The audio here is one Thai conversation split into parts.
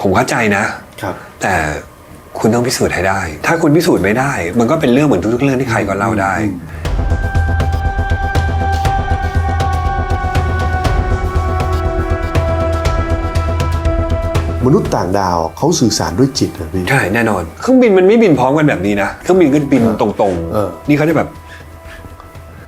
ผมเข้าใจนะครับ แต่คุณต้องพิสูจน์ให้ได้ ถ้าคุณพิสูจน์ไม่ได้ มันก็เป็นเรื่องเหมือนทุกๆเรื่องที่ใครก็เล่าได้ มนุษย์ต่างดาวเขาสื่อสารด้วยจิตนะพี่ ใช่แน่นอน เครื่องบินมันไม่บินพร้อมกันแบบนี้นะ เครื่องบินก็บินตรงเออ ๆ นี่เขาจะแบบ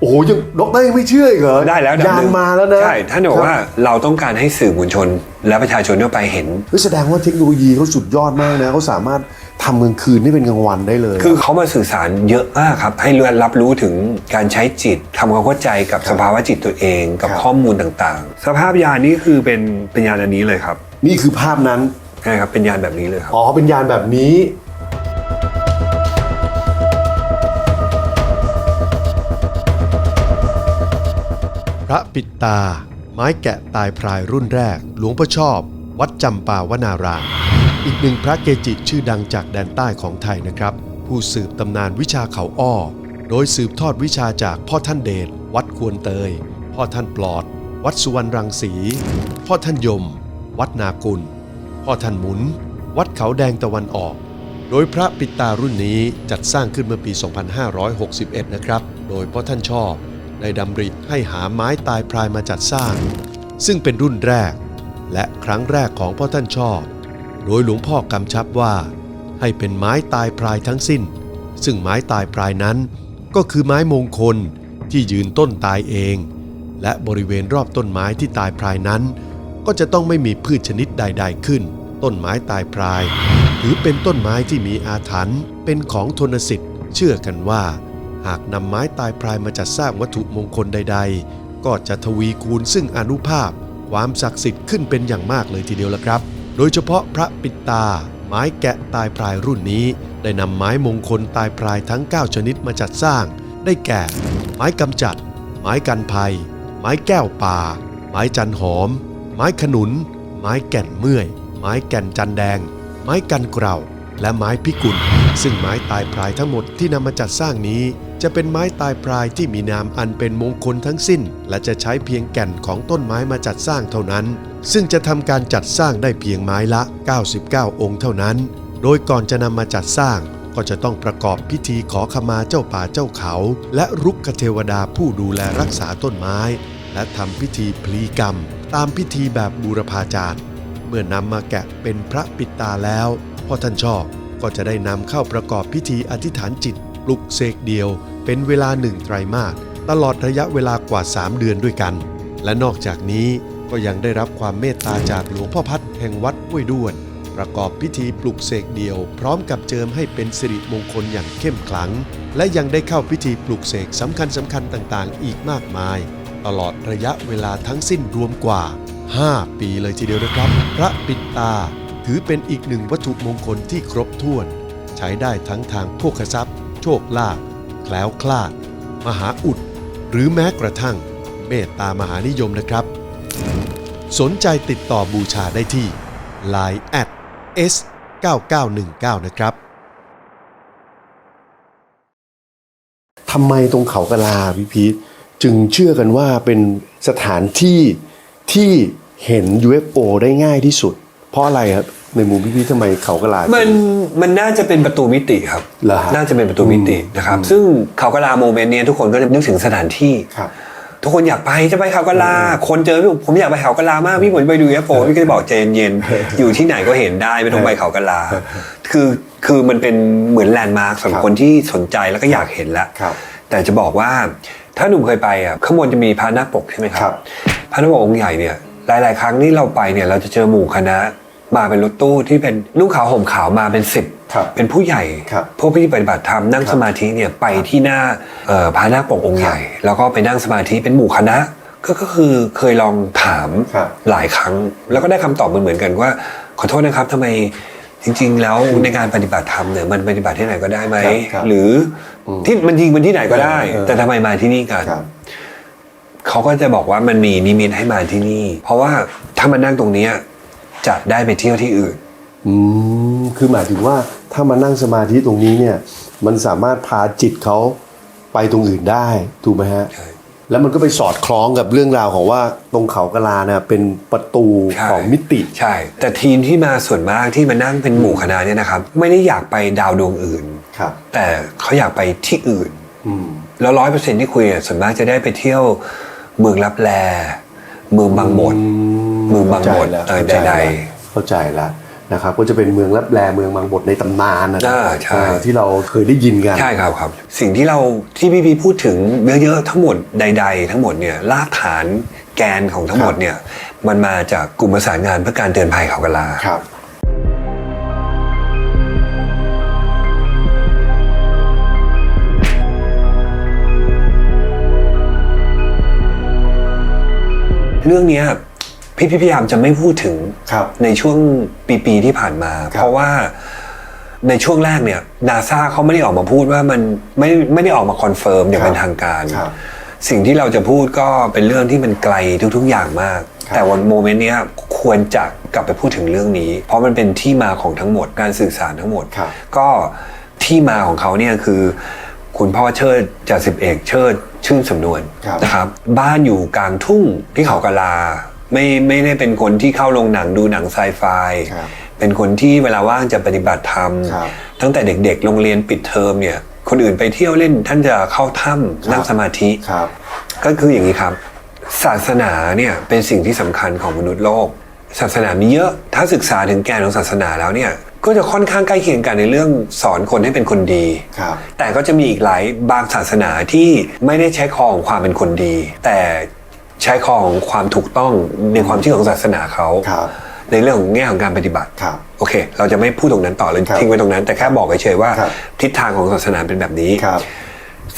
โอ้โหยังดอกเตอรยังไม่เชื่ออีกเหรอได้แล้วยานมาแล้วนะใช่ท่านบอกว่าเราต้องการให้สื่อมวลชน และประชาชนทั่วไปเห็น เฮ้ยแสดงว่าเทคโนโลยีเขาสุดยอดมากนะเขาสามารถทำกลางคืนให้เป็นกลางวันได้เลย คือเขามาสื่อสารเยอะมากครับ ให้เรือรับรู้ถึงการใช้จิตทำความเข้าใจกับสภาวะจิตตัวเอง กับครับ ข้อมูลต่างๆ สภาพยานนี้คือเป็นเป็นยานอันนี้เลยครับนี่คือภาพนั้น ใช่ครับเป็นยานแบบนี้เลยครับ อ๋อเป็นยานแบบนี้ พระปิดตา ไม้แกะตายพรายรุ่นแรก หลวงพ่อชอบ วัดจำปาวนารามอีกหนึ่งพระเกจิชื่อดังจากแดนใต้ของไทยนะครับ ผู้สืบตำนานวิชาเขาอ้อ โดยสืบทอดวิชาจากพ่อท่านเดชวัดควรเตย พ่อท่านปลอด วัดสุวรรณรังสี พ่อท่านยม วัดนากุล พ่อท่านหมุน วัดเขาแดงตะวันออกโดยพระปิดตารุ่นนี้จัดสร้างขึ้นเมื่อปี 2561 นะครับ โดยพ่อท่านชอบ ได้ดำริให้หาไม้ตายพรายมาจัดสร้าง ซึ่งเป็นรุ่นแรก และครั้งแรกของพ่อท่านชอบ โดยหลวงพ่อกำชับว่า ให้เป็นไม้ตายพรายทั้งสิ้น ซึ่งไม้ตายพรายนั้น ก็คือไม้มงคลที่ยืนต้นตายเอง และบริเวณรอบต้นไม้ที่ตายพรายนั้น ก็จะต้องไม่มีพืชชนิดใด ๆ ขึ้น ต้นไม้ตายพราย ถือเป็นต้นไม้ที่มีอาถรรพ์เป็นของทนสิทธิ์ เชื่อกันว่า หากนำไม้ตายพรายมาจัดสร้างวัตถุมงคลใด ๆ ก็จะทวีคูณซึ่งอนุภาพ ความศักดิ์สิทธิ์ขึ้นเป็นอย่างมากเลยทีเดียวละครับ โดยเฉพาะพระปิดตา ไม้แกะตายพรายรุ่นนี้ ได้นำไม้มงคลตายพรายทั้ง 9 ชนิดมาจัดสร้าง ได้แก่ ไม้กำจัด ไม้กันภัย ไม้แก้วป่า ไม้จันหอม ไม้ขนุน ไม้แก่นเมื่อย ไม้แก่นจันแดง ไม้กันเกราและไม้พิกุล ซึ่งไม้ตายพรายทั้งหมดที่นำมาจัดสร้างนี้ จะเป็นไม้ตายพรายที่มีนามอันเป็นมงคลทั้งสิ้น และจะใช้เพียงแก่นของต้นไม้มาจัดสร้างเท่านั้น ซึ่งจะทำการจัดสร้างได้เพียงไม้ละ 99 องค์เท่านั้น โดยก่อนจะนำมาจัดสร้าง ก็จะต้องประกอบพิธีขอขมาเจ้าป่าเจ้าเขา และรุกขเทวดาผู้ดูแลรักษาต้นไม้ และทำพิธีพลีกรรม ตามพิธีแบบบูรพาจารย์ เมื่อนำมาแกะเป็นพระปิดตาแล้วพ่อท่านชอบก็จะได้นำเข้าประกอบพิธีอธิษฐานจิต ลุกเสกเดียวเป็นเวลาหนึ่งไตรมาสตลอดระยะเวลากว่า 3 เดือนด้วยกัน และนอกจากนี้ก็ยังได้รับความเมตตาจากหลวงพ่อพัดแห่งวัดห้วยด้วน ประกอบพิธีปลุกเสกเดียว พร้อมกับเจิมให้เป็นสิริมงคลอย่างเข้มขลัง และยังได้เข้าพิธีปลุกเสกสำคัญสำคัญๆต่างๆ อีกมากมาย ตลอดระยะเวลาทั้งสิ้นรวมกว่า 5 ปีเลยทีเดียวนะครับ พระปิดตา ถือเป็นอีกหนึ่งวัตถุมงคลที่ครบถ้วน ใช้ได้ทั้งทางโภคทรัพย์ โชคลาภแคล้วคลาด มหาอุด หรือแม้กระทั่ง เมตตามหานิยมนะครับ สนใจติดต่อบูชาได้ที่ Line at s 9919 นะครับทำไมตรงเขากะลาพีพีจึงเชื่อกันว่าเป็นสถานที่ที่เห็น UFO ได้ง่ายที่สุด เพราะอะไรครับในมุมพี่พีททำไมเขากะลา มันมันน่าจะเป็นประตูมิติครับ เหรอฮะน่าจะเป็นประตูมิตินะครับอืมซึ่งเขากระลาโมเมนต์เนี้ยทุกคนก็จะนึกถึงสถานที่ ครับทุกคนอยากไปจะไปเขากระลา คนเจอพี่บอกผมอยากไปเขากระลามากพี่ผมจะไปดูเอฟโพี่ก็จะบอกใจเย็นๆอยู่ที่ไหนก็เห็นได้ไม่ต้องไปเขากระลา คือคือมันเป็นเหมือนแลนด์มาร์คสำหรับคนที่สนใจแล้วก็อยากเห็นแล้ว ครับ แต่จะบอกว่าถ้าหนุ่มเคยไปอะข้างบนจะมีพระนาคปกใช่ไหมคครัรับ บ พระนาคปกองค์ใหญ่เนี่ย หลาย ๆ ครั้งที่เราไปเนี่ยเราจะเจอหมู่คณะมาเป็นรถตู้ที่เป็นนุ่งขาวห่มขาวมาเป็นสิบครับเป็นผู้ใหญ่ครับพวกที่ปฏิบัติธรรมนั่งสมาธิเนี่ยไปที่หน้าเอ่อพระนาคปกองค์ใหญ่ แล้วก็ไปนั่งสมาธิเป็นหมู่คณะก็ก็คือเคยลองถามครับหลายครั้ง แล้วก็ได้คำตอบเหมือนๆกันว่า ขอโทษนะครับทำไมจริง ๆ แล้วในการปฏิบัติธรรมเนี่ยมันปฏิบัติที่ไหนก็ได้ไหมครับครับหรืออที่มันจริงมันที่ไหนก็ได้เออเออแต่ทำไมมาที่นี่กันครับ เขาก็จะบอกว่ามันมีนิมิตให้มาที่นี่ เพราะว่าถ้ามานั่งตรงเนี้ยจะได้ไปเที่ยวที่อื่น อืมคือหมายถึงว่าถ้ามานั่งสมาธิตรงนี้เนี่ย มันสามารถพาจิตเขาไปตรงอื่นได้ถูกไหมฮะใช่แล้วมันก็ไปสอดคล้องกับเรื่องราวของว่าตรงเขากะลาเนี่ยเป็นประตูใช่ของมิติ ใช่ แต่ทีมที่มาส่วนมากที่มานั่งเป็นหมู่คณะเนี่ยนะครับ ไม่ได้อยากไปดาวดวงอื่นครับ แต่เขาอยากไปที่อื่นอืมแล้วร้อยเปอร์เซ็นที่คุยเนี่ยส่วนมากจะได้ไปเที่ยว เมืองลับแล เมืองบางบดเมืองบางบดเข้าเออใจแล้วใดเข้าใจแล้วนะครับก็จะเป็นเมืองรับแลเมืองบางบทในตำนานนะอ่าใช่อ่าที่เราเคยได้ยินกันใช่ครับครับ สิ่งที่เราที่พี่พีพูดถึงเยอะๆทั้งหมดใด ๆ ทั้งหมดเนี่ยรากฐานแกนของทั้งหมดเนี่ยมันมาจากกลุ่มประสานงานเพื่อการเตือนภัยเขากะลาครับ เรื่องเนี้ยพี่พี่พยายามจะไม่พูดถึงครับ ในช่วงปีๆที่ผ่านมา เพราะว่าในช่วงแรกเนี่ยนาซาเขาไม่ได้ออกมาพูดว่ามันไม่ไม่ได้ออกมาคอนเฟิร์มอย่างเป็นทางการครับสิ่งที่เราจะพูดก็เป็นเรื่องที่มันไกลทุกๆอย่างมากครับแต่วันโมเมนต์เนี้ยควรจะกลับไปพูดถึงเรื่องนี้ เพราะมันเป็นที่มาของทั้งหมดการสื่อสารทั้งหมดครับก็ที่มาของเขาเนี่ยคือ คุณพ่อเชิดจ่าสิบเอกเชิดชื่นสำนวนครับนะครับ บ้านอยู่กลางทุ่งที่เขากะลา ไม่ไม่ได้เป็นคนที่เข้าโรงหนังดูหนังไซไฟครับเป็นคนที่เวลาว่างจะปฏิบัติธรรม ครับ ตั้งแต่เด็กๆ โรงเรียนปิดเทอมเนี่ย คนอื่นไปเที่ยวเล่นท่านจะเข้าถ้ำนั่งสมาธิ ครับ ก็คืออย่างนี้ครับ ศาสนาเนี่ยเป็นสิ่งที่สำคัญของมนุษย์โลก ศาสนามีเยอะ ถ้าศึกษาถึงแกนของศาสนาแล้วเนี่ย ก็จะค่อนข้างใกล้เคียงกันในเรื่องสอนคนให้เป็นคนดี ครับ แต่ก็จะมีอีกหลายบางศาสนาที่ไม่ได้ใช้คอของความเป็นคนดี แต่ใช้คอของความถูกต้องในความเชื่อของศาสนาเขาครับ ในเรื่องของแง่ของการปฏิบัติ ครับ โอเค เราจะไม่พูดตรงนั้นต่อเลยครับทิ้งไว้ตรงนั้น แต่แค่บอกเฉยๆว่าครับ ทิศทางของศาสนาเป็นแบบนี้ ครับ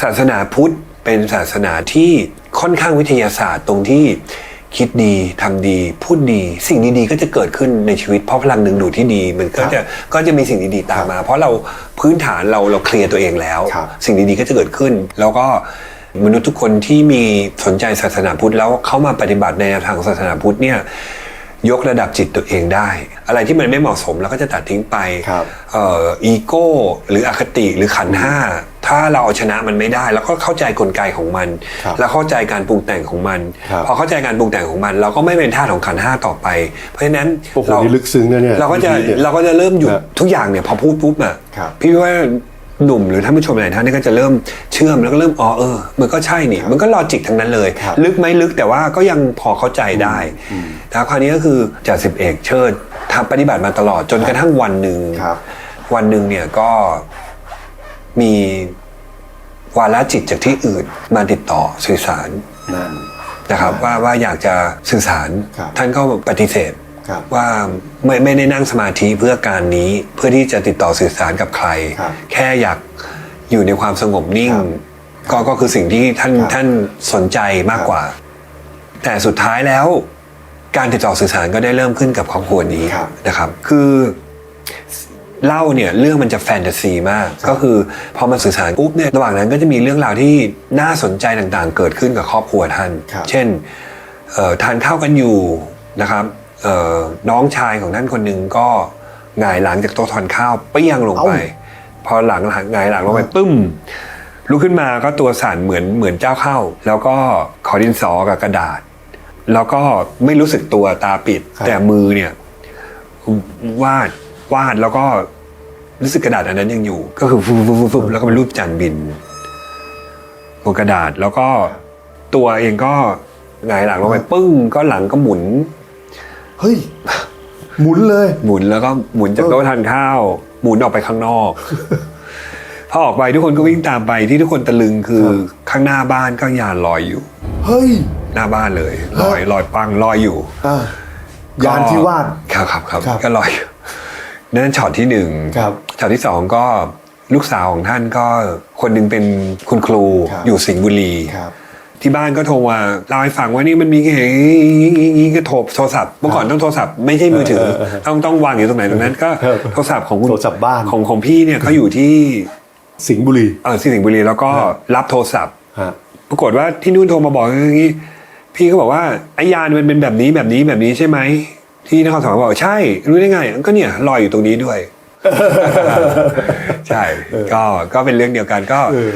ศาสนาพุทธเป็นศาสนาที่ค่อนข้างวิทยาศาสตร์ตรงที่ คิดดีทำดี พูดดี สิ่งดีๆก็จะเกิดขึ้นในชีวิตเพราะพลังดึงดูดที่ดี มันก็จะก็จะมีสิ่งดีๆตามมา เพราะเราพื้นฐานเราเราเคลียร์ตัวเองแล้วครับสิ่งดีๆก็จะเกิดขึ้น แล้วก็มนุษย์ทุกคนที่มีสนใจศาสนาพุทธแล้วเข้ามาปฏิบัติในแนวทางของศาสนาพุทธเนี่ยยกระดับจิตตัวเองได้ อะไรที่มันไม่เหมาะสมเราก็จะตัดทิ้งไปครับเอ่ออีโก้ หรืออคติหรือขันธ์ห้า ถ้าเราเอาชนะมันไม่ได้ แล้วก็เข้าใจกลไกของมันครับแล้วเข้าใจการปรุงแต่งของมันครับพอเข้าใจการปรุงแต่งของมัน เราก็ไม่เป็นทาสของขันธ์ห้าต่อไป เพราะฉะนั้นโอ้โหเรานี่ลึกซึ้งนะเนี่ยเราก็จะพี่พีชเนี่ยเราก็จะเริ่มหยุดครับทุกอย่างเนี่ยพอพูดปุ๊บอะครับพี่ว่าหนุ่มหรือท่านผู้ชมหลายท่านนี่ก็จะเริ่มเชื่อมแล้วก็เริ่มอ๋อเออ มันก็ใช่นี่ มันก็ลอจิกทั้งนั้นเลยครับลึกไหมลึกแต่ว่าก็ยังพอเข้าใจได้แล้วคราวนี้ก็คือจ่าสิบเอกเชิดทำปฏิบัติมาตลอดจนกระทั่งวันหนึ่งครับวันหนึ่งเนี่ยก็ มีวาระจิตจากที่อื่นมาติดต่อสื่อสารนั่น นะครับ ว่าว่าอยากจะสื่อสารครับ ท่านก็ปฏิเสธ ครับ ว่าไม่ไม่ได้นั่งสมาธิเพื่อการนี้เพื่อที่จะติดต่อสื่อสารกับใคร ครับแค่อยากอยู่ในความสงบนิ่ง ครับก็ก็คือสิ่งที่ท่านครับท่านสนใจมากกว่า แต่สุดท้ายแล้ว การติดต่อสื่อสารก็ได้เริ่มขึ้นกับครอบครัวนี้ครับ นะครับ คือ เล่าเนี่ยเรื่องมันจะแฟนตาซีมากครับก็คือพอมาสื่อสารปุ๊บเนี่ยระหว่างนั้นก็จะมีเรื่องราวที่น่าสนใจต่างๆ เกิดขึ้นกับครอบครัวท่านครับเช่นเอ่อทานข้าวกันอยู่นะครับเอ่อน้องชายของท่านคนหนึ่งก็หงายหลังจากโต๊ะทานข้าวเปี้ยงลงไปเอ้พอหลังหงายหลังลงไปปึ้มลุกขึ้นมาก็ตัวสั่นเหมือนเหมือนเจ้าเข้า แล้วก็ขอดินสอกับกระดาษ แล้วก็ไม่รู้สึกตัวตาปิดครับแต่มือเนี่ยวาดวาดแล้วก็ รู้สึกกระดาษอันนั้นยังอยู่ ก็คือฟุบฟุบฟุบฟุบแล้วก็เป็นรูปจานบินบนกระดาษแล้วก็ตัวเองก็หงายหลังลงไปปึ้งก็หลังก็หมุน เฮ้ย หมุนเลย หมุนแล้วก็หมุนจากโต๊ะทานข้าว หมุนออกไปข้างนอกพอออกไปทุกคนก็วิ่งตามไปที่ทุกคนตะลึงคือครับข้างหน้าบ้านก็ยานลอยอยู่ เฮ้ย หน้าบ้านเลยลอยลอยปังลอยอยู่อะยานที่วาดครับครับครับครับก็ลอยอยู่ นั่นช็อตที่หนึ่งครับช็อตที่สองก็ลูกสาวของท่านก็คนหนึ่งเป็นคุณครูครับอยู่สิงห์บุรีครับที่บ้านก็โทรมาเล่าให้ฟังว่านี่มันมีอย่างนี้ก็โทรโทรศัพท์เมื่อก่อนต้องโทรศัพท์ไม่ใช่มือถือเออเออเออต้องต้องวางอยู่ตรงไหนตรงนั้นก็ครับโทรศัพท์ของคุณโทรศัพท์บ้านของของพี่เนี่ยเขาอยู่ที่สิงห์บุรีเออที่สิงห์บุรีแล้วก็รับโทรศัพท์ฮะปรากฏว่าที่นู่นโทรมาบอกอย่างนี้พี่ก็บอกว่าไอ้ยานมันเป็นแบบนี้แบบนี้แบบนี้ใช่ไหม ที่นครสวรรค์บอกใช่รู้ได้ไงก็เนี่ยลอยอยู่ตรงนี้ด้วย ใช่ก็ก็เป็นเรื่องเดียวกันก็เออ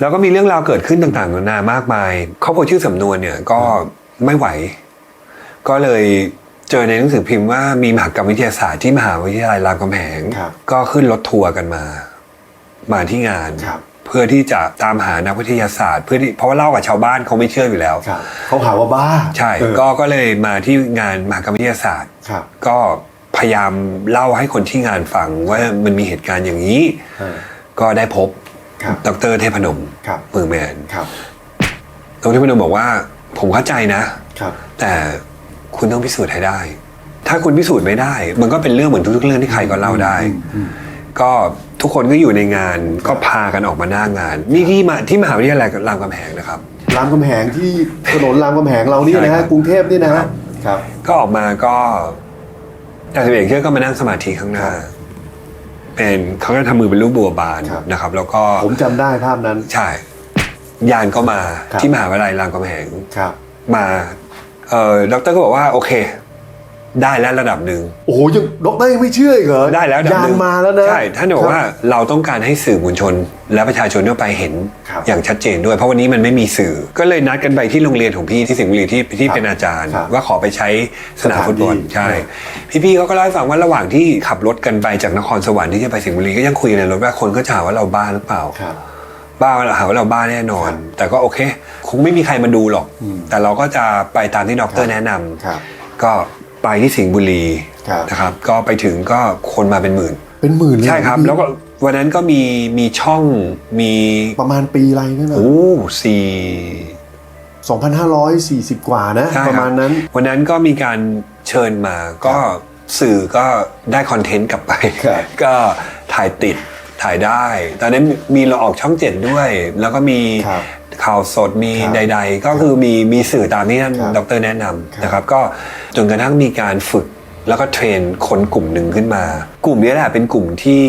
แล้วก็มีเรื่องราวเกิดขึ้นต่างๆนานามากมายครอบครัวชื่อสำนวนเนี่ยก็ไม่ไหว ก็เลยเจอในหนังสือพิมพ์ว่ามีมหากรรมวิทยาศาสตร์ที่มหาวิทยาลัยรามคำแหงครับก็ขึ้นรถทัวร์กันมา มาที่งานครับ เพื่อที่จะตามหานักวิทยาศาสตร์ เพื่อที่เพราะว่าเล่ากับชาวบ้านเขาไม่เชื่ออยู่แล้ว ครับเขาหาว่าบ้าใช่เออก็ก็เลยมาที่งานมหากรรมวิทยาศาสตร์ ครับก็พยายามเล่าให้คนที่งานฟังว่ามันมีเหตุการณ์อย่างนี้ เออ ก็ได้พบครับดรเทพนมครับเมืองแมนครับ ดรเทพนมบอกว่า ผมเข้าใจนะ ครับ แต่คุณต้องพิสูจน์ให้ได้ ถ้าคุณพิสูจน์ไม่ได้ มันก็เป็นเรื่องเหมือนทุกๆเรื่องที่ใครก็เล่าได้ ก็ทุกคนก็อยู่ในงานก็พากันออกมาหน้างาน นี่ที่มาที่มหาวิทยาลัยรามคำแหงนะครับ รามคำแหงที่ถนนรามคำแหงเรานี่ใช่นะครัฮะบกรุงเทพนี่นะครัฮะบครับ ก็ออกมาก็อาจารย์เอกเชื่อก็มานั่งสมาธิข้างหน้าครับเป็นเขาก็ทำมือเป็นรูปบัวบานครับนะครับ แล้วก็ผมจำได้ภาพนั้นใช่ยานก็มาครับที่มหาวิทยาลัยรามคำแหงครับมาเออดรก็บอกว่าโอเค ได้แล้วระดับหนึ่งโอ้โหยังด็อกเตอร์ยังไม่เชื่ออีกเหรอได้แล้วระดับยาหนนึ่งมาแล้วนะ ใช่ท่านบอกว่าเราต้องการให้สื่อมวลชน และประชาชนทั่วไปเห็น ครับ อย่างชัดเจนด้วย เพราะวันนี้มันไม่มีสื่อ ก็เลยนัดกันไปที่โรงเรียนของพี่ที่สิงห์บุรีที่ที่ครับเป็นอาจารย์ ครับว่าขอไปใช้สนามฟุตบอลสถานที่ ใช่ครับพี่ๆเขาก็เล่าให้ฟังว่าระหว่างที่ขับรถกันไปจากนครสวรรค์ที่จะไปสิงห์บุรีก็ยังคุยกันในรถว่าคนก็จะหาว่าเราบ้าหรือเปล่า ครับ บ้าหาว่าเราบ้าแน่นอนครับแต่ก็โอเค คงไม่มีใครมาดูหรอกอืมแต่เราก็จะไปตามที่ดครัรบแนะนำครับ ก็ ไปที่สิงห์บุรีครับนะครับก็ไปถึงก็คนมาเป็นหมื่น เป็นหมื่นเลยใช่ครับพี่แล้วก็วันนั้นก็มีมีช่องมีประมาณปีอะไรนั่นน่ะโอ้สี่ 2,540 กว่านะ ใช่คบประมาณนั้น วันนั้นก็มีการเชิญมาก็สื่อก็ได้คอนเทนต์กลับไป ครับ ก็ถ่ายติด ถ่ายได้ตอนนั้นมีเราออกช่องเจ็ดด้วย แล้วก็มีครับข่าวสดมีครับใด ๆ ก็คือมีมีสื่อตามที่ท่านครับดรแนะนำนะครับ ก็จนกระทั่งมีการฝึกแล้วก็เทรนคนกลุ่มหนึ่งขึ้นมา กลุ่มนี้แหละเป็นกลุ่มที่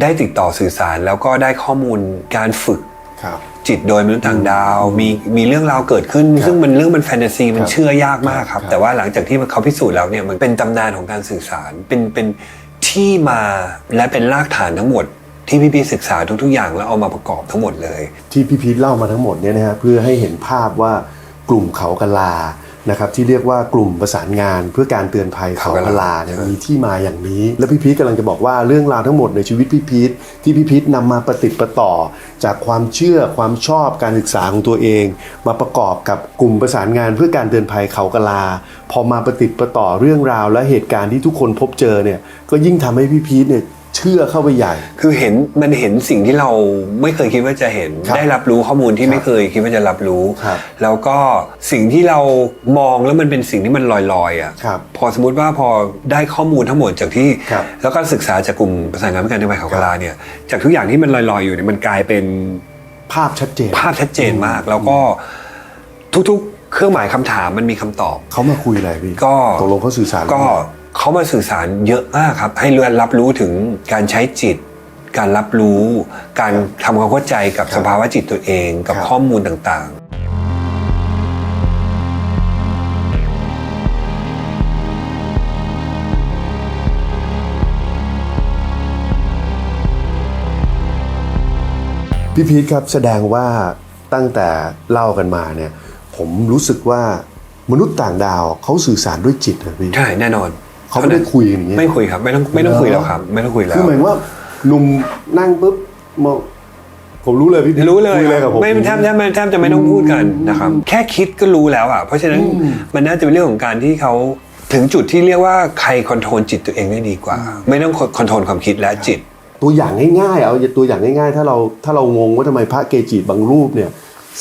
ได้ติดต่อสื่อสาร แล้วก็ได้ข้อมูลการฝึกครับจิตโดยมนุษย์ต่างดาวมีมีเรื่องราวเกิดขึ้น ซึ่งมันเรื่องมันแฟนตาซีมันครับเชื่อยากมากครับครับ แต่ว่าหลังจากที่มันเขาพิสูจน์แล้วเนี่ยมันเป็นตำนานของการสื่อสารเป็นเป็นที่มาและเป็นรากฐานทั้งหมด ที่พี่พีศึกษาทุก ๆ อย่างแล้วเอามาประกอบทั้งหมดเลย ที่พี่พีทเล่ามาทั้งหมดเนี่ยนะฮะเพื่อให้เห็นภาพว่ากลุ่มเขากะลานะครับที่เรียกว่ากลุ่มประสานงานเพื่อการเตือนภัยเขากะลาเนี่ยมีที่มาอย่างนี้ แล้วพี่พีทกำลังจะบอกว่าเรื่องราวทั้งหมดในชีวิตพี่พีทที่พี่พีทนำมาประติดประต่อ จากความเชื่อความชอบการศึกษาของตัวเอง มาประกอบกับกลุ่มประสานงานเพื่อการเตือนภัยเขากะลา พอมาประติดประต่อเรื่องราวและเหตุการณ์ที่ทุกคนพบเจอเนี่ยก็ยิ่งทำให้พี่พีทเนี่ย เชื่อเข้าไปใหญ่ คือเห็นมันเห็นสิ่งที่เราไม่เคยคิดว่าจะเห็นครับได้รับรู้ข้อมูลที่ไม่เคยคิดว่าจะรับรู้ครับแล้วก็สิ่งที่เรามองแล้วมันเป็นสิ่งที่มันลอยๆอะครับพอสมมติว่าพอได้ข้อมูลทั้งหมดจากที่ครับแล้วก็ศึกษาจากกลุ่มประสานงานเพื่อการเตือนภัยเขากะลาเนี่ยจากทุกอย่างที่มันลอยๆอยู่เนี่ยมันกลายเป็นภาพชัดเจน ภาพชัดเจนมาก แล้วก็ทุกๆ เครื่องหมายคำถามมันมีคำตอบเขามาคุยอะไรพี่ก็ตกลงเขาสื่อสารก็ เขามาสื่อสารเยอะมากครับ ให้เรียนรับรู้ถึงการใช้จิต การรับรู้ การทำความเข้าใจกับครับสภาวะจิตตัวเอง กับครับข้อมูลต่างพี่พีทครับแสดงว่าตั้งแต่เล่ากันมาเนี่ย ผมรู้สึกว่ามนุษย์ต่างดาวเขาสื่อสารด้วยจิตนะพี่ๆใช่แน่นอน เขาไม่ได้คุยกันอย่างเงี้ยไม่คุยครับ ไม่ต้องไม่ต้องคุยแล้วครับ ไม่ต้องคุยแล้วคือหมายว่าหนุ่มนั่งปุ๊บมองผมรู้เลยพี่พีทรู้เลยคุยอะไรกับผมไม่แทบแทบแทบจะไม่ต้องพูดกันนะครับ แค่คิดก็รู้แล้วอะเพราะฉะนั้นอืมมันน่าจะเป็นเรื่องของการที่เขาถึงจุดที่เรียกว่าใครคอนโทรลจิตตัวเองได้ดีกว่า ไม่ต้องคอนโทรลความคิดและจิต ตัวอย่างง่ายๆเอาตัวอย่างง่ายๆ ถ้าเราถ้าเรางงว่าทำไมพระเกจิบางรูปเนี่ย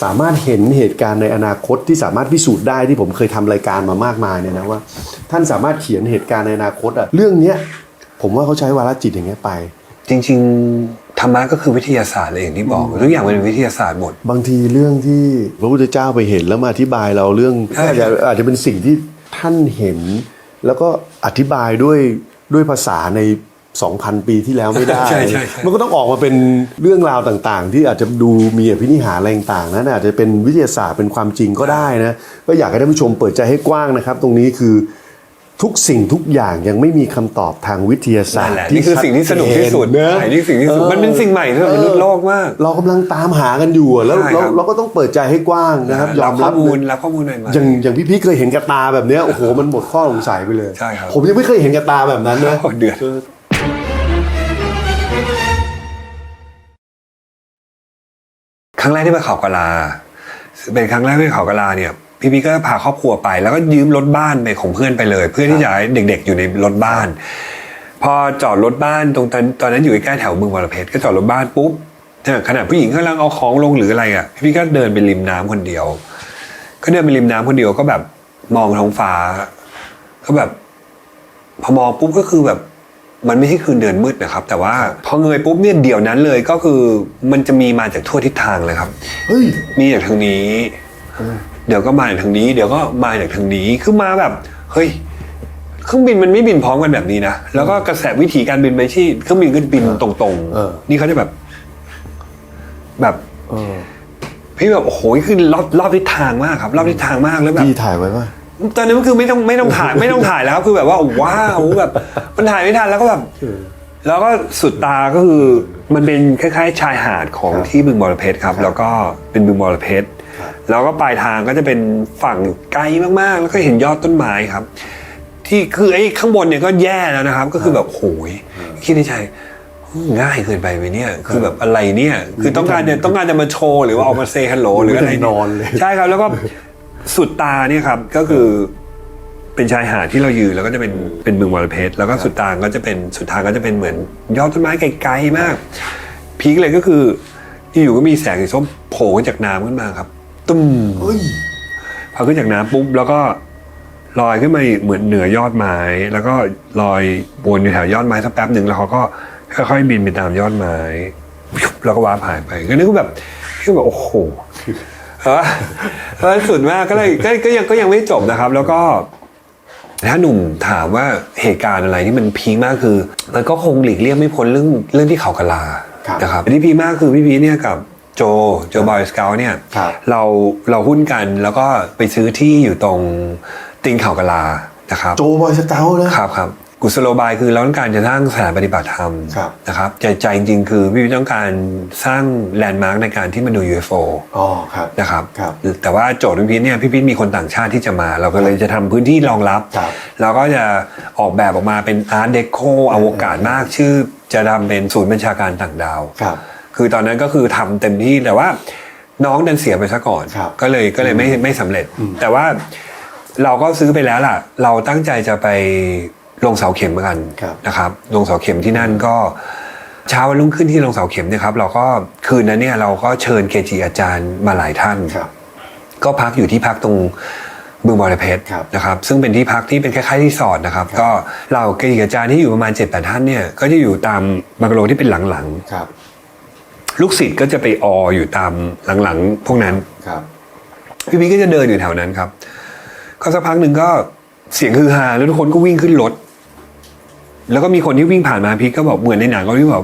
สามารถเห็นเหตุการณ์ในอนาคตที่สามารถพิสูจน์ได้ที่ผมเคยทำรายการมามากมายเนี่ยนะว่า ท่านสามารถเขียนเหตุการณ์ในอนาคตอะเรื่องเนี้ยผมว่าเขาใช้วาลจิตอย่างเงี้ยไป จริง ๆ ธรรมะก็คือวิทยาศาสตร์เลยอย่างที่บอกทุกอย่างมันเป็นวิทยาศาสตร์หมด บางทีเรื่องที่พระพุทธเจ้าไปเห็นแล้วมาอธิบายเราเรื่องใช่อาจจะอาจจะเป็นสิ่งที่ท่านเห็น แล้วก็อธิบายด้วยด้วยภาษาใน 2,000 ปีที่แล้วไม่ได้ ใช่ใช่ใช่ มันก็ต้องออกมาเป็นเรื่องราวต่างๆ ที่อาจจะดูมีอภินิหารอะไรต่างๆนั้นอาจจะเป็นวิทยาศาสตร์เป็นความจริงก็ได้นะ ก็อยากให้ท่านผู้ชมเปิดใจให้กว้างนะครับ ตรงนี้คือทุกสิ่งทุกอย่างยังไม่มีคำตอบทางวิทยาศาสนั่ตนแหร์ละนี่คือสิ่งที่สนุกที่สุดเนอะใช่นี่คือสิ่งที่สุดมันเป็นสิ่งใหม่สำหรับมนุษย์โลกมาก เรากำลังตามหากันอยู่อะแล้วใช่เราครับเราก็ต้องเปิดใจให้กว้างนะครับยอรับมข้รัอบ มูลเลยรับข้อมูลใหม่ๆ อย่างอย่างพี่พีเคยเห็นกระตาแบบเนี้ยโอ้โหมันหมดข้อสงสัยไปเลย ใช่ครับผมยังไม่เคยเห็นกระตาแบบนั้นนะโอ้เดือด ครั้งแรกที่ไปเขากะลา เป็นครั้งแรกที่เขากะลาเนี่ยพี่พีก็พาครอบครัวไป แล้วก็ยืมรถบ้านไปของเพื่อนไปเลย เพื่อที่จะให้เด็ก ๆ อยู่ในรถบ้าน พอจอดรถบ้านตรงตอนตอนนั้นอยู่ใกล้แถวเมืองวรเพชรก็จอดรถบ้านปุ๊บขณะผู้หญิงกำลังเอาของลงหรืออะไรอะพี่ก็เดินไปริมน้ำคนเดียว ก็เดินไปริมน้ำคนเดียวก็แบบมองท้องฟ้า ก็แบบ พอมองปุ๊บก็คือแบบ มันไม่ใช่คืนเดือนมืดนะครับ แต่ว่าพอเงยปุ๊บเนี่ยเดี๋ยวนั้นเลยก็คือมันจะมีมาจากทั่วทิศทางเลยครับเฮ้ยมีจากทางนี้ เดี๋ยวก็มาจากทางนี้ เดี๋ยวก็มาจากทางนี้คือมาแบบ เฮ้ยเครื่องบินมันไม่บินพร้อมกันแบบนี้นะแล้วก็กระแสวิถีการบินไม่ใช่เครื่องบินก็บินตรงเออๆนี่เขาจะแบบ แบบเออพี่แบบโอ้โหคือรอบรอบทิศทางมากครับ รอบทิศทางมากแล้วแบบพี่ถ่ายไว้ป่ะ ตอนนั้นมันคือไม่ต้องไม่ต้องถ่ายไม่ต้องถ่ายแล้วครับคือแบบว่าว้าวแบบมันถ่ายไม่ทันแล้วก็แบบแล้วก็สุดตาก็คือมันเป็นคล้ายๆ ชายหาดของครับที่บึงบอระเพ็ดครับ แล้วก็เป็นบึงบอระเพ็ดแล้วก็ปลายทางก็จะเป็นฝั่งไกลมากๆ แล้วก็เห็นยอดต้นไม้ครับ ที่คือไอ้ข้างบนเนี่ยก็แย่แล้วนะครับ ก็คือแบบโหยคิดในใจง่ายเกินไปไหมเนี่ย คือแบบอะไรเนี่ย คือต้องการจะต้องการจะมาโชว์หรือว่าออกมาเซฮัลโหลหรืออะไรไม่ได้นอนเลยใช่ครับแล้วก็ สุดตาเนี่ยครับก็คือเป็นชายหาดที่เรายืนแล้วก็จะเป็นเป็นบึงบรเพชรแล้วก็สุดทางก็จะเป็นสุดทางก็จะเป็นเหมือนยอดต้นไม้ไกลๆมากพีคเลยก็คืออยู่ก็มีแสงสีส้มโผล่จากน้ำขึ้นมาครับ ตุ้มพอขึ้นจากน้ำปุ๊บแล้วก็ลอยขึ้นมาเหมือนเหนือยอดไม้ แล้วก็ลอยวนอยู่แถวยอดไม้สักแป๊บหนึ่งแล้วเขาก็ค่อยๆบินไปตามยอดไม้แล้วก็ว้าร์ปหายไปก็นึกว่าแบบคือแบบโอ้โห ล้วสุดมากก็เลยก็ก็ยังก็ยังไม่จบนะครับ แล้วก็ ถ้าหนุ่มถามว่าเหตุการณ์อะไรที่มันพีคมากคือมันก็คงหลีกเลี่ยงไม่พ้นเรื่องเรื่องที่เขากะลาครับนะครับที่พีคมากคือพี่พีชเนี่ยกับโจโจบอยสเกลเนี่ยครับ เราเราหุ้นกันแล้วก็ไปซื้อที่อยู่ตรงติงเขากะลานะครับ โจบอยสเกลนะครับครับ กุศโลบายคือเราต้องการจะสร้างสถานปฏิบัติธรรมครับนะครับใจใจจริงๆคือพี่พีชต้องการสร้างแลนด์มาร์กในการที่มาดู UFO อ๋อครับนะครับครับแต่ว่าโจทย์ของพี่เนี่ยพี่พิษมีคนต่างชาติที่จะมา เราก็เลยจะทำพื้นที่รองรับครับ เราก็จะออกแบบออกมาเป็นอาร์ตเดโคอวกาศมากชื่อจะทำเป็นศูนย์บัญชาการต่างดาวครับคือตอนนั้นก็คือทำเต็มที่แต่ว่าน้องดันเสียไปซะก่อนครับก็เลยก็เลยไม่ไม่สำเร็จ แต่ว่าเราก็ซื้อไปแล้วล่ะ เราตั้งใจจะไป ลงเสาเข็มกันครับนะครับ ลงเสาเข็มที่นั่นก็เช้าวันรุ่งขึ้นที่ลงเสาเข็มเนี่ยครับเราก็คืนนั้นเนี่ยเราก็เชิญเกจิอาจารย์มาหลายท่านครับก็พักอยู่ที่พักตรงบึงบอระเพ็ดครับนะครับ ซึ่งเป็นที่พักที่เป็นคล้ายๆรีสอร์ทนะครับ ก็เราเกจิอาจารย์ที่อยู่ประมาณ7จ็ดแปดท่านเนี่ยก็จะอยู่ตามบังกะโลที่เป็นหลังครับๆลูกศิษย์ก็จะไปอออยู่ตามหลังๆพวกนั้นครับพี่พีก็จะเดินอยู่แถวนั้นครับก็สักพักหนึ่งก็เสียงฮือฮาแล้วทุกคนก็วิ่งขึ้นรถ แล้วก็มีคนที่วิ่งผ่านมาพี่ก็บอกเหมือนในหนังก็พี่บอก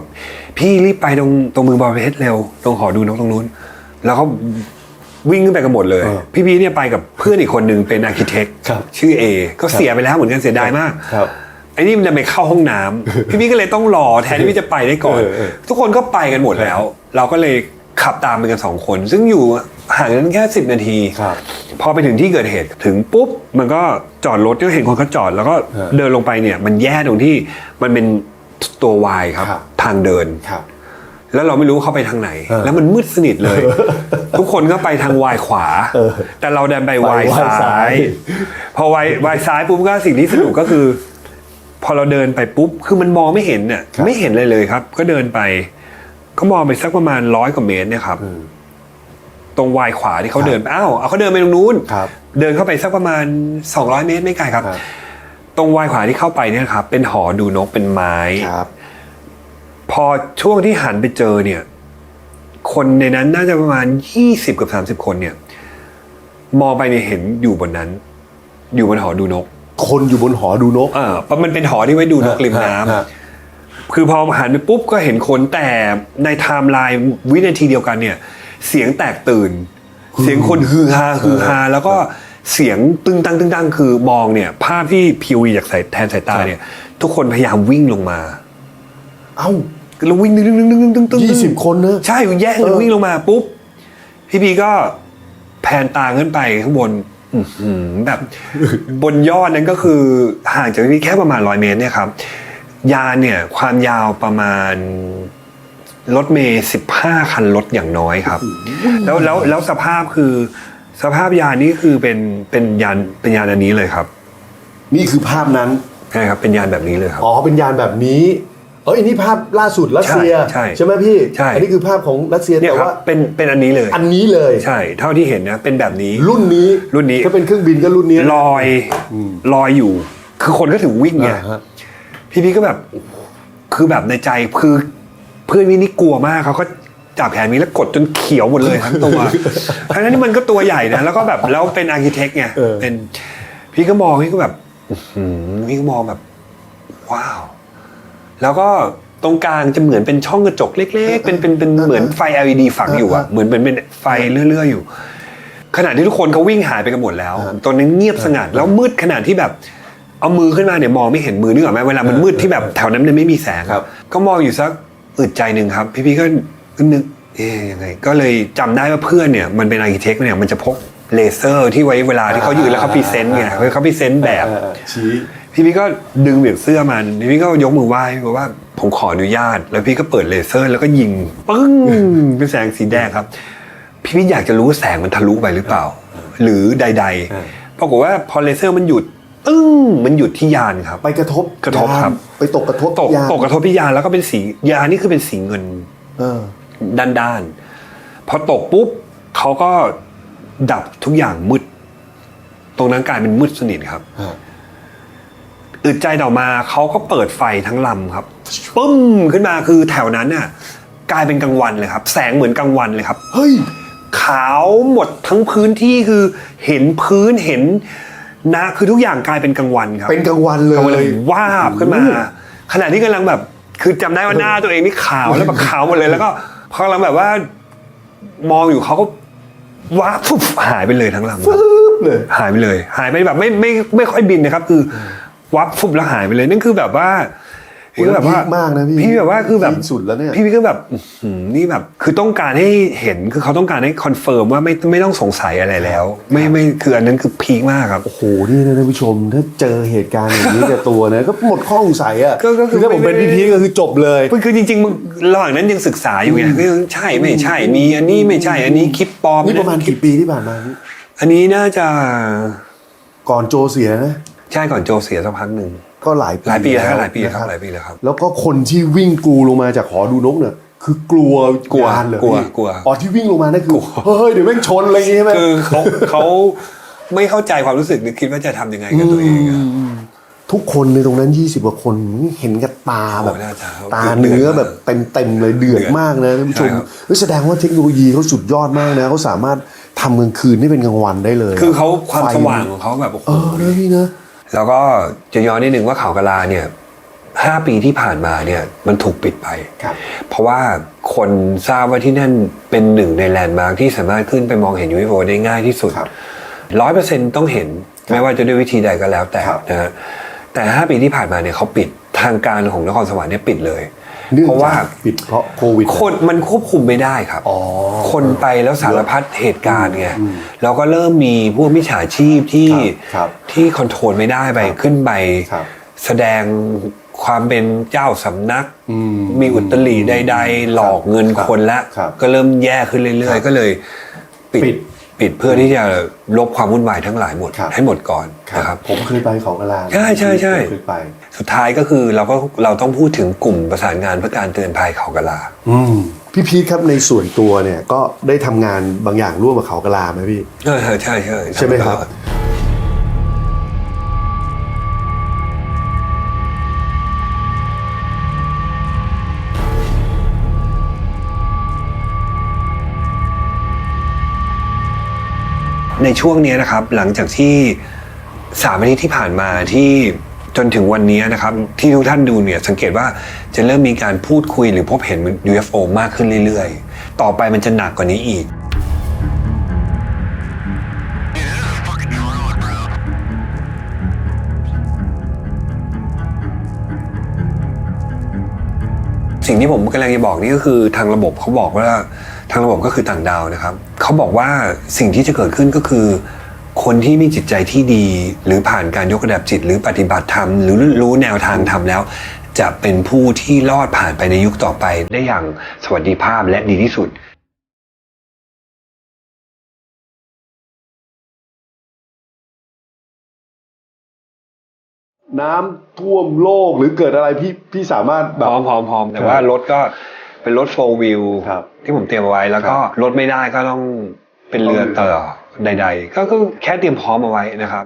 พี่รีบไปตรงตรงเมืองบอระเพ็ดเร็วตรงหอดูนกตรงนู้น แล้วเขาวิ่งขึ้นไปกันหมดเลยเออพี่พีเนี่ยไปกับเพื่อนอีกคนหนึ่งเป็นอาร์เคเต็กครับชื่อเอก็เสียไปแล้วเหมือนกันเสียดายมากครับไอ้นี่มันจะไปเข้าห้องน้ำพี่พี่ก็เลยต้องรอแทนที่พี่จะไปได้ก่อนเออเออทุกคนก็ไปกันหมดแล้ว เราก็เลยขับตามไปกันสองคน ซึ่งอยู่ ห่างกันแค่สิบนาที ครับ พอไปถึงที่เกิดเหตุถึงปุ๊บ มันก็จอดรถก็เห็นคนเขาจอด แล้วก็เออเดินลงไปเนี่ย มันแย่ตรงที่มันเป็นตัววายครับ ครับ ทางเดิน ครับ แล้วเราไม่รู้เขาไปทางไหน เออแล้วมันมืดสนิทเลย ทุกคนก็ไปทางวายขวา เออแต่เราเดินไปไปวายวายซ้าซ้าย ย พอวายวายซ้ายปุ๊บก็สิ่งที่สนุกก็คือ พอเราเดินไปปุ๊บ คือมันมองไม่เห็นเนี่ยครับไม่เห็นเลยเลยครับ ก็เดินไป ก็มองไปสักประมาณร้อยกว่าเมตรเนี่ยครับ อืม ตรงวายขวาที่เขาเดินไปอ้าวเอาเขาเดินไปตรงนู้นครับเดินเข้าไปสักประมาณ 200 เมตรไม่ไกลครับครับ ตรงวายขวาที่เข้าไปเนี่ยครับ เป็นหอดูนกเป็นไม้ครับพอช่วงที่หันไปเจอเนี่ย คนในนั้นน่าจะประมาณยี่สิบกับสามสิบคนเนี่ย มองไปเนี่ยเห็นอยู่บนนั้น อยู่บนหอดูนก คนอยู่บนหอดูนกเออเพราะมันเป็นหอที่ไว้ดูนกริมน้ำฮะคือพอหันไปปุ๊บก็เห็นคนแต่ในไทม์ไลน์วินาทีเดียวกันเนี่ย เสียงแตกตื่น เสียงคนฮือฮาฮือฮาแล้วก็เสียงตึงตังตึงตังคือมองเนี่ย ภาพที่พีวีจากสายแทนสายตาเนี่ย ทุกคนพยายามวิ่งลงมา เอ้าแล้ววิ่งตึงตึงตึงตึงตึงตึงยี่สิบคนนะใช่แย่งกันเออวิ่งลงมาปุ๊บพี่พีก็แพนตาขึ้นไปข้างบนอื้อหือแบบบนยอดนั้นก็คือห่างจากพี่พีแค่ประมาณร้อยเมตรเนี่ยครับ ยานเนี่ยความยาวประมาณ รถเมย์สิบห้าคันรถอย่างน้อยครับ แล้วแล้วแล้วสภาพคือสภาพยานนี่คือเป็นเป็นยานเป็นยานอันนี้เลยครับนี่คือภาพนั้นใช่ครับเป็นยานแบบนี้เลยครับอ๋อเป็นยานแบบนี้เอ้ยอันนี้ภาพล่าสุดรัสเซียใช่ใช่ไหมพี่ใช่อันี้คือภาพของรัสเซียเนี่ยแต่ครับว่าเป็นเป็นอันนี้เลย อันนี้เลยใช่ เท่าที่เห็นนะเป็นแบบนี้รุ่นนี้รุ่นนี้ถ้าเป็นเครื่องบินก็รุ่นนี้ลอยลอยอยู่ คือคนก็ถึงวิ่งไงอ่าฮะพี่พี่ก็แบบคือแบบในใจคือ เพื่อนพี่นี่กลัวมากเขาก็จับแขนมีแล้วกดจนเขียวหมดเลยทั้งตัวทั้งนั้นที่มันก็ตัวใหญ่นะแล้วก็แบบแล้วเป็นอาร์เคเต็กไงเออเป็นพี่ก็มองพี่ก็แบบอื้อหือพี่ก็มองแบบ ว้าว แล้วก็ตรงกลางจะเหมือนเป็นช่องกระจกเล็ก ๆ เป็นเป็นเป็นเหมือนไฟ LED ฝังอยู่อะเหมือนเป็นเป็นไฟเรื่อยๆอยู่ ขณะที่ทุกคนเขาวิ่งหายไปกันหมดแล้ว ตอนนั้นเงียบสงัดแล้วมืดขนาดที่แบบเอามือขึ้นมาเนี่ยมองไม่เห็นมือนึกออกไหมเวลามันมืดที่แบบแถวนั้นมันไม่มีแสงครับก็มองอยู่สัก อึดใจหนึ่งครับ พี่พี่ๆก็ก็นึกเอ๊ยยังไงก็เลยจำได้ว่าเพื่อนเนี่ยมันเป็นอาร์เคเต็กเนี่ยมันจะพกเลเซอร์ที่ไว้เวลาที่เขายืนแล้วเขาพรีเซนต์ไงเขาพรีเซนต์แบบเออชี้พี่พี่ก็ดึงเบี่ยงเสื้อมันพี่พี่ก็ยกมือไหว้บอกว่าผมขออนุญาต แล้วพี่ก็เปิดเลเซอร์ แล้วก็ยิงปึ้งเป็นแสงสีแดงครับ พี่พี่อยากจะรู้ว่าแสงมันทะลุไปหรือเปล่า หรือใดอ่าๆปรากฏว่าพอเลเซอร์มันหยุด ตึ้งมันหยุดที่ยานครับ ไปกระทบกระทบครับ ยานไปตกกระทบตกยานตกกระทบที่ยานแล้วก็เป็นสียานนี่คือเป็นสีเงินเออ ด้านด้านๆพอตกปุ๊บเขาก็ดับทุกอย่างมืด ตรงนั้นกลายเป็นมืดสนิทครับฮะ อึดใจต่อมาเขาก็เปิดไฟทั้งลำครับปึ้มขึ้นมาคือแถวนั้นน่ะ กลายเป็นกลางวันเลยครับ แสงเหมือนกลางวันเลยครับ เฮ้ยขาวหมดทั้งพื้นที่คือเห็นพื้นเห็น นะคือทุกอย่างกลายเป็นกลางวันครับเป็นกลางวันเลกลางวันเลย ยวาบขึ้นมาขณะที่กำลังแบบคือจำได้ว่าหน้าตัวเองนี่ขาวแล้วแบบขาวหมดเลย แล้วก็พอกำลังแบบว่ามองอยู่เขาก็ว้าบฟุบหายไปเลยทั้งลำครับ ปึ๊บเลย หายไปเลย หายไปแบบไม่ไม่ไม่ค่อยบินนะครับ คือวับฟุบแล้วหายไปเลยนั่นคือแบบว่า พี่ก็แบบว่าพีคมากนะพี่พี่แบบว่าคือแบบพีคสุดแล้วเนี่ย พี่พี่ก็แบบอื้อหือนี่แบบคือต้องการให้เห็นคือเขาต้องการให้คอนเฟิร์มว่าไม่ไม่ต้องสงสัยอะไรแล้ว ไม่ไม่คืออันนั้นคือพีคมากครับ โอ้โหนี่นะท่านผู้ชม ถ้าเจอเหตุการณ์อย่างนี้กับตัวนะก็หมดข้อสงสัยอะก็ก็คือ ถ้าผมเป็นไม่พี่ไม่พีก็คือจบเลยคือคือจริงๆมึงระหว่างนั้นยังศึกษาอยู่ไงคือใช่ไม่ใช่มีอันนี้ไม่ใช่อันนี้คลิปปลอมนี่ประมาณกี่ปีที่ผ่านมาพี่อันนี้น่าจะก่อนโจเสียนะ ใช่ก่อนโจเสียสักพักหนึ่ง ก็หลายปีหลายปีแล้วแหลายปีแล้วครับนะหลายปีแล้วครับ แล้วก็คนที่วิ่งกรูลงมาจากหอดูนกเนี่ยคือกลัวกลัวยานเหรอกลัวพี่กลัวอ๋อที่วิ่งลงมานั่นคือกลัวเฮ้ยเดี๋ยวแม่งชนอะไรอย่างงี้ใช่ไหมคือเขาเขาไม่เข้าใจความรู้สึกหรือคิดว่าจะทำยังไงกับตัวเองอะทุกคนในตรงนั้น 20กว่าคนเห็นกับตาแบบโอ้น่าจะตาเดือดเนื้อมากแบบเต็มๆเลยเดือดเดือดมากนะท่านผู้ชมใช่ครับเฮ้ยแสดงว่าเทคโนโลยีเขาสุดยอดมากนะเขาสามารถทำกลางคืนให้เป็นกลางวันได้เลย คือเขาความไฟสว่างของเขาแบบโอ้โหเออนะพี่นะ แล้วก็จะย้อนนิดนึงว่าเขากะลาเนี่ยห้าปีที่ผ่านมาเนี่ยมันถูกปิดไปครับเพราะว่าคนทราบว่าที่นั่นเป็นหนึ่งในแลนด์มาร์คที่สามารถขึ้นไปมองเห็น UFO ได้ง่ายที่สุดครับร้อยเปอร์เซ็นต้องเห็น ไม่ว่าจะด้วยวิธีใดก็แล้วแต่ครับนะฮะแต่ห้าปีที่ผ่านมาเนี่ยเขาปิดทางการของนครสวรรค์เนี่ยปิดเลย เนื่องเพราะว่าจากปิดเพราะโควิด คนมันควบคุมไม่ได้ครับอ๋อคนไปแล้วสารพัดเหตุการณ์ไงแล้วก็เริ่มมีพวกมิจฉาชีพที่ครับที่คอนโทรลไม่ได้ไปครับขึ้นไปครับแสดงความเป็นเจ้าสำนักอืมมีอุตริใดๆ หลอกเงินครับคนละครับก็เริ่มแย่ขึ้นเรื่อยครับๆก็เลยปิด ปิดปิดเพื่อที่จะลบความวุ่นวายทั้งหลายหมดครับให้หมดก่อนนะครับผมเคยไปเขากระลาใช่ใช่ใช่เคยไป สุดท้ายก็คือเราก็เราต้องพูดถึงกลุ่มประสานงานเพื่อการเตือนภัยเขากะลาอืมพี่พีทครับในส่วนตัวเนี่ยก็ได้ทำงานบางอย่างร่วมกับเขากระลาไหมพี่เออใช่ใช่ใช่ไหมครับ ในช่วงนี้นะครับ หลังจากที่สามอาทิตย์ที่ผ่านมาที่จนถึงวันนี้นะครับ ที่ทุกท่านดูเนี่ยสังเกตว่าจะเริ่มมีการพูดคุยหรือพบเห็น UFO มากขึ้นเรื่อยๆ ต่อไปมันจะหนักกว่านี้อีกสิ่งที่ผมกำลังจะบอกนี่ก็คือทางระบบเขาบอกว่า ทางระบบก็คือต่างดาวนะครับ เขาบอกว่าสิ่งที่จะเกิดขึ้นก็คือ คนที่มีจิตใจที่ดี หรือผ่านการยกระดับจิต หรือปฏิบัติธรรม หรือรู้แนวทางธรรมแล้ว จะเป็นผู้ที่รอดผ่านไปในยุคต่อไป ได้อย่างสวัสดิภาพและดีที่สุดน้ำท่วมโลกหรือเกิดอะไรพี่พี่สามารถแบพบร้อมพร้อมพร้อมแต่ครับว่ารถก็ เป็นรถโฟล์วิวครับที่ผมเตรียมเอาไว้แล้วก็ครับรถไม่ได้ก็ต้องเป็นเรือต้องเรือเต่อใดๆก็ก็แค่เตรียมพร้อมเอาไว้นะครับ